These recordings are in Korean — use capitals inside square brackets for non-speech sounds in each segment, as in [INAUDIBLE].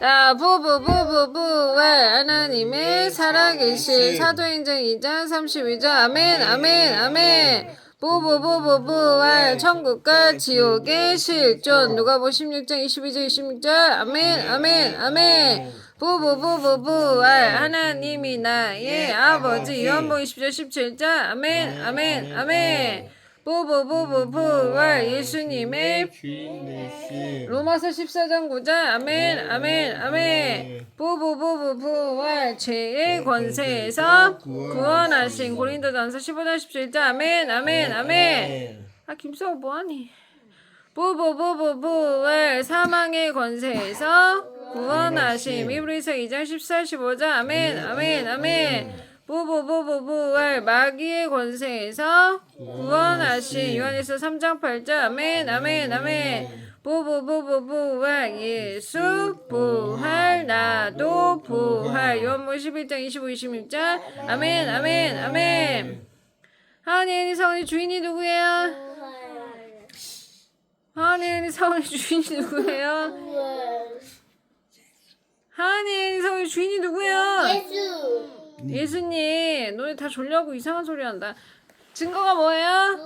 자, 부부부부부와 하나님의 살아계신 사도행전 2장 32절. 아멘 아멘 아멘 부부부부부와 천국과 지옥의 실존. 누가복음 16장 22절 26절? 아멘 아멘 아멘 부부부부부와 하나님이 나의 아버지 요한복음 20절 17절. 아멘 아멘. 아멘 부부부부부와 예수님의 주인 되신 로마서 14장 9절 아멘 아멘 아멘 부부부부부와 죄의 권세에서 구원하신 고린도전서 15장 17절 아멘 아멘 아멘 아 김수호 뭐하니 부부부부부와 사망의 권세에서 구원하심 이브리서 2장 14 15절 아멘 아멘 아멘 부부부부부와 마귀의 권세에서 구원하신 요한에서 3장 8절. 아멘 아멘 아멘. 부부부부부와 예수 부활 나도 부활 요한복음 11장 25 26절. 아멘 아멘 아멘. 하나님 성의 주인이 누구예요? 하나님 성의 주인이 누구예요? 하나님 성의 주인이 누구예요? 예수. 예수님 너네 다 졸려고 이상한 소리 한다. 증거가 뭐예요?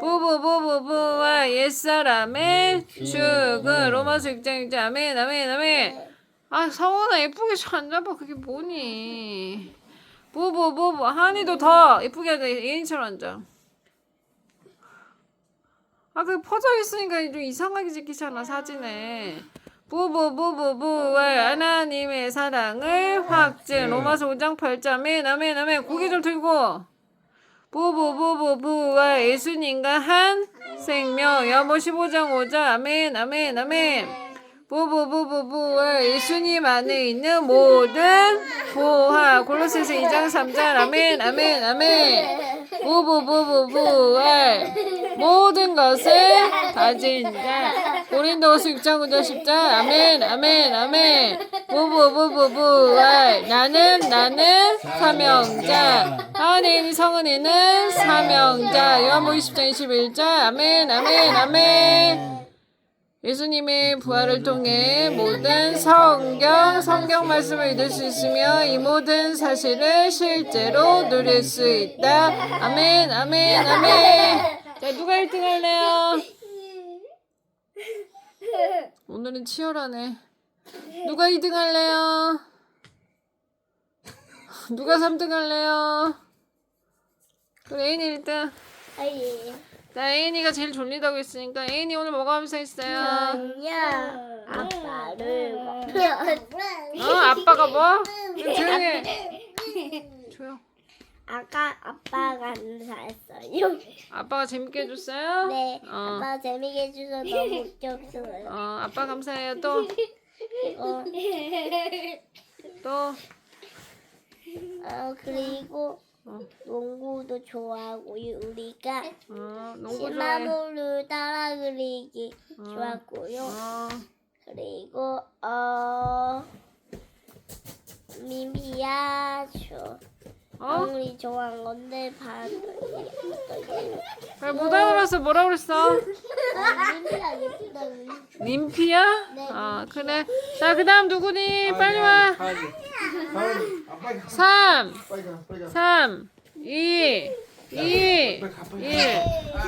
부부부부부와 옛사람의 죽은 로마서 6장 6절 아멘 아멘 아멘. 아 성원아 예쁘게 좀 앉아봐 그게 뭐니? 부부부부 한이도 더 예쁘게 앉아 예인처럼 앉아. 아그 퍼져 있으니까 좀 이상하게 찍히잖아 사진에 부부부부부와 하나님의 사랑을 확증. 로마서 5장 8절 아멘 아멘 아멘. 고개 좀 들고. 부부부부부와 예수님과 한 생명. 여보 15장 5절. 아멘 아멘 아멘. 부부부부부와 예수님 안에 있는 모든 보화. 골로새서 2장 3절. 아멘 아멘 아멘 부부부부부와 모든 것을 가진 자 고린도서 6장 9절 10절 아멘 아멘 아멘. 부부부부부와 나는 나는 사명자. 하나님 성은이는 사명자. 요한복음 20장 21절. 아멘 아멘 아멘 예수님의 부활을 통해 모든 성경, 성경 말씀을 읽을 수 있으며 이 모든 사실을 실제로 누릴 수 있다. 아멘, 아멘, 아멘. [LAUGHS] 자, 누가 1등 할래요? 오늘은 치열하네. [LAUGHS] 누가 2등 할래요? [LAUGHS] 누가 3등 할래요? 그래, 애인이 1등. 아예. 자, 애인이가 제일 졸리다고 했으니까 애인이 오늘 뭐가 하면서 했어요? 전혀 아빠를 어, 아빠가 뭐? 좀 조용해. 조용. 아까 아빠가 감사했어요. 아빠가 재밌게 해줬어요? 네, 어. 아빠 재밌게 해줘서 너무 웃겼어요. 어, 아빠 감사해요. 또, 어, 또. 어 그리고 어. 농구도 좋아하고요. 우리가 어, 농구 좋아해. 시마노를 따라 그리기 어. 좋았고요. 어, 그리고 어 미미야 저 어? 우리 좋아한 건데 봤더니 잘못 알아봤어. 뭐라 그랬어? 님피야? 어, 그래. 자, 그 다음 누구니? 빨리 와. 가은이 가은이 아빠가 3, 빨리 가 빨리 가 3, 2, 2, 1.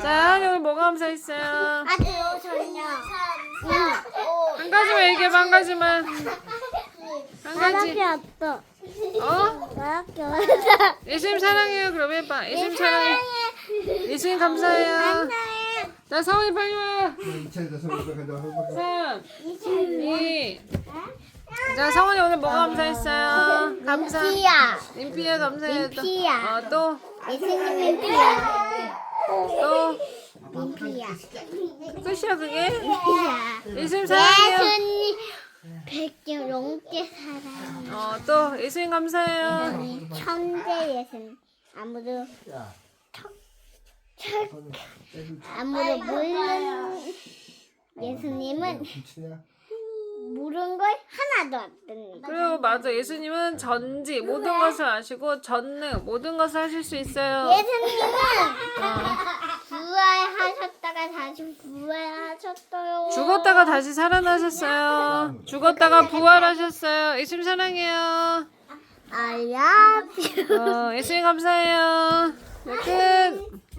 자, 오늘 뭐가 감사했어요? 아주 전혀 한 가지만 얘기해 봐, 한 가지만. 한 가지. 왔어 어? 학교 왔어 예수님 사랑해요. 그럼 해봐. 예수님 사랑해. 예수님 감사해요. 자, 성훈이 빨리 와. 이차에다 선물 간다 3, 2. 자, 성훈이 오늘 뭐가 감사했어요? 감사. 피야 님피야 감사해요. 또. 민피야. 어, 또. 예수님은 피야 또. 민피야 끝이야, 그게? 피야 예수님 사랑해요. 예수님 백개 사랑해 어, 또. 예수님 감사해요. 천재 예수님 아무도 야 아무도 모르는 예수님은 미치냐 모르는 걸 하나도 안 듭니다. 그리고 맞아. 예수님은 전지, 모든 것을 아시고 전능, 모든 것을 하실 수 있어요. 예수님은 어. 부활하셨다가 다시 부활하셨어요. 죽었다가 다시 살아나셨어요. 죽었다가 부활하셨어요. 예수님 사랑해요. I love you. 어, 예수님 감사해요. 네, 끝.